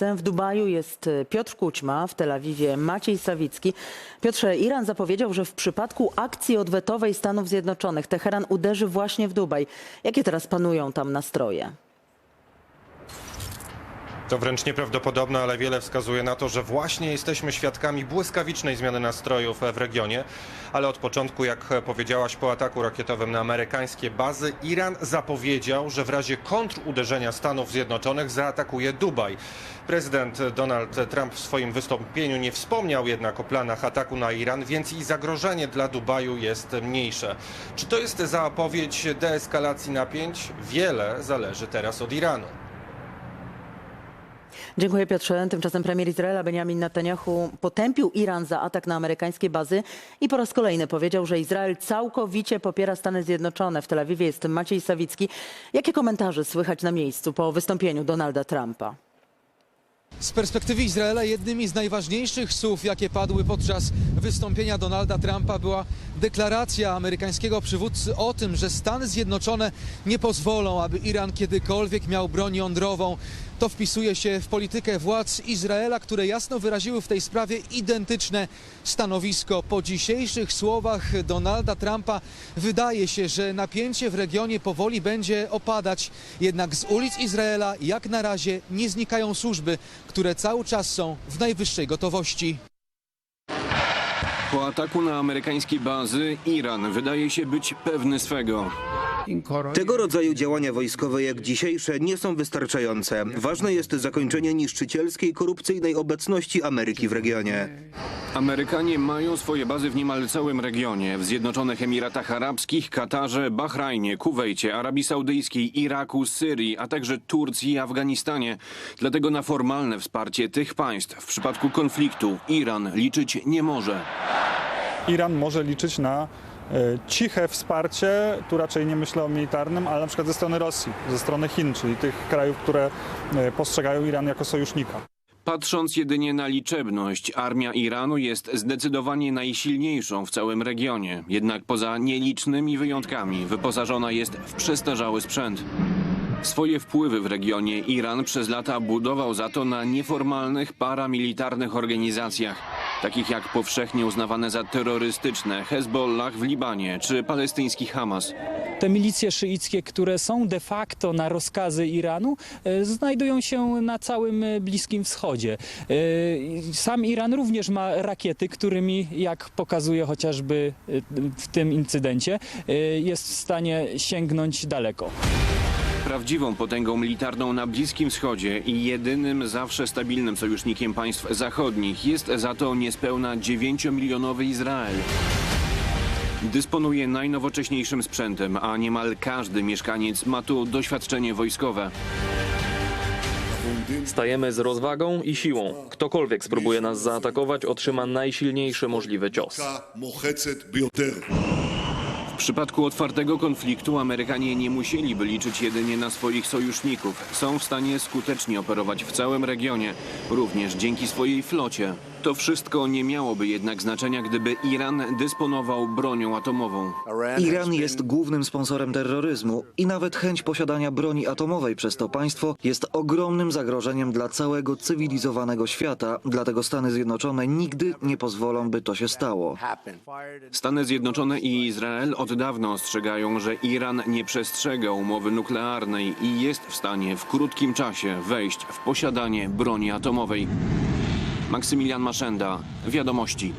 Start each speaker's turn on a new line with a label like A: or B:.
A: W Dubaju jest e, Piotr Kućma, w Tel Awiwie Maciej Sawicki. Piotrze, Iran zapowiedział, że w przypadku akcji odwetowej Stanów Zjednoczonych Teheran uderzy właśnie w Dubaj. Jakie teraz panują tam nastroje?
B: To wręcz nieprawdopodobne, ale wiele wskazuje na to, że właśnie jesteśmy świadkami błyskawicznej zmiany nastrojów w regionie. Ale od początku, jak powiedziałaś, po ataku rakietowym na amerykańskie bazy, Iran zapowiedział, że w razie kontruderzenia Stanów Zjednoczonych zaatakuje Dubaj. Prezydent Donald Trump w swoim wystąpieniu nie wspomniał jednak o planach ataku na Iran, więc i zagrożenie dla Dubaju jest mniejsze. Czy to jest zapowiedź deeskalacji napięć? Wiele zależy teraz od Iranu.
A: Dziękuję Piotrze. Tymczasem premier Izraela Benjamin Netanyahu potępił Iran za atak na amerykańskie bazy i po raz kolejny powiedział, że Izrael całkowicie popiera Stany Zjednoczone. W Tel Awiwie jest Maciej Sawicki. Jakie komentarze słychać na miejscu po wystąpieniu Donalda Trumpa?
C: Z perspektywy Izraela jednymi z najważniejszych słów, jakie padły podczas wystąpienia Donalda Trumpa była deklaracja amerykańskiego przywódcy o tym, że Stany Zjednoczone nie pozwolą, aby Iran kiedykolwiek miał broń jądrową. To wpisuje się w politykę władz Izraela, które jasno wyraziły w tej sprawie identyczne stanowisko. Po dzisiejszych słowach Donalda Trumpa wydaje się, że napięcie w regionie powoli będzie opadać. Jednak z ulic Izraela jak na razie nie znikają służby, które cały czas są w najwyższej gotowości.
D: Po ataku na amerykańskie bazy Iran wydaje się być pewny swego.
E: Tego rodzaju działania wojskowe jak dzisiejsze nie są wystarczające. Ważne jest zakończenie niszczycielskiej, korupcyjnej obecności Ameryki w regionie.
D: Amerykanie mają swoje bazy w niemal całym regionie. W Zjednoczonych Emiratach Arabskich, Katarze, Bahrajnie, Kuwejcie, Arabii Saudyjskiej, Iraku, Syrii, a także Turcji i Afganistanie. Dlatego na formalne wsparcie tych państw w przypadku konfliktu Iran liczyć nie może.
F: Iran może liczyć na ciche wsparcie, tu raczej nie myślę o militarnym, ale na przykład ze strony Rosji, ze strony Chin, czyli tych krajów, które e, postrzegają Iran jako sojusznika.
D: Patrząc jedynie na liczebność, armia Iranu jest zdecydowanie najsilniejszą w całym regionie. Jednak poza nielicznymi wyjątkami wyposażona jest w przestarzały sprzęt. Swoje wpływy w regionie Iran przez lata budował za to na nieformalnych paramilitarnych organizacjach, takich jak powszechnie uznawane za terrorystyczne Hezbollah w Libanie czy palestyński Hamas.
G: Te milicje szyickie, które są de facto na rozkazy Iranu, e, znajdują się na całym e, Bliskim Wschodzie. E, Sam Iran również ma rakiety, którymi, jak pokazuje chociażby w tym incydencie, jest w stanie sięgnąć daleko.
D: Prawdziwą potęgą militarną na Bliskim Wschodzie i jedynym zawsze stabilnym sojusznikiem państw zachodnich jest za to niespełna 9-milionowy Izrael. Dysponuje najnowocześniejszym sprzętem, a niemal każdy mieszkaniec ma tu doświadczenie wojskowe.
H: Stajemy z rozwagą i siłą. Ktokolwiek spróbuje nas zaatakować, otrzyma najsilniejszy możliwy cios.
D: W przypadku otwartego konfliktu Amerykanie nie musieliby liczyć jedynie na swoich sojuszników. Są w stanie skutecznie operować w całym regionie, również dzięki swojej flocie. To wszystko nie miałoby jednak znaczenia, gdyby Iran dysponował bronią atomową.
E: Iran jest głównym sponsorem terroryzmu i nawet chęć posiadania broni atomowej przez to państwo jest ogromnym zagrożeniem dla całego cywilizowanego świata. Dlatego Stany Zjednoczone nigdy nie pozwolą, by to się stało.
D: Stany Zjednoczone i Izrael od dawna ostrzegają, że Iran nie przestrzega umowy nuklearnej i jest w stanie w krótkim czasie wejść w posiadanie broni atomowej. Maksymilian Maszenda, Wiadomości.